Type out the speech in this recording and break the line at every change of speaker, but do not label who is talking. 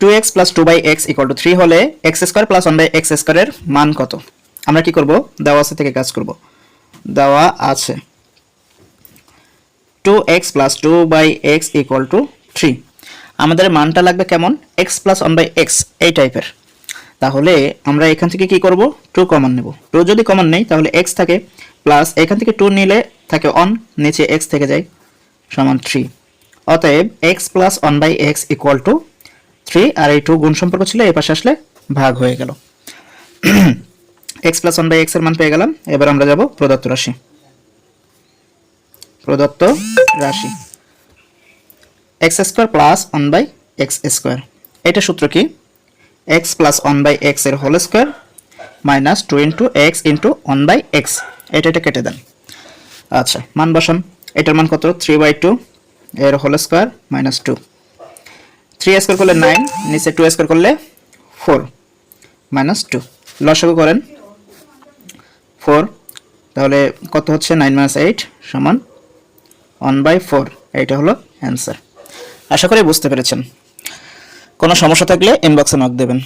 Two x plus two by x equal to three হলে x square plus one by x স্কোয়ারের মান কত? আমরা কি করব? দেওয়া আছে থেকে কাজ করব। দেওয়া আছে। Two x plus two by x equal to three আমাদের মানটা লাগবে কেমন? X plus one by x এই টাইপের তাহলে আমরা এখান থেকে কি করব? টু কমন নেব। টু যদি কমন নেই, তাহলে এক্স থাকে। প্লাস এখান থেকে টু নিলে থাকে অন নিচে এক্স থেকে যায় সমান থ্রি অতএব x plus one by x equal to three আর এই টু গুণ সম্পর্ক ছিল, এই পাশে আসলে ভাগ হয়ে গেল। এক্স প্লাস ওয়ান বাই এক্সের মান পেয়ে গেলাম, এবার আমরা যাব প্রদত্ত রাশি। প্রদত্ত রাশি। X square plus one by x square. এটা সূত্র কি? এক্স প্লাস ওয়ান বাই এক্সের whole square minus two into x into one by x. এটা এটা কেটে দেন। আচ্ছা মান বসান। এটার মান কত? থ্রি বাই টু এর whole square minus two. Three square করলে নাইন নিচে টু স্কোয়ার করলে ফোর মাইনাস টু লসাগু করেন ফোর তাহলে কত হচ্ছে? নাইন মাইনাস এইট সমান ওয়ান বাই ফোর এইটা হলো অ্যান্সার আশা করি বুঝতে পেরেছেন। কোনো সমস্যা থাকলে ইনবক্সে নক দেবেন।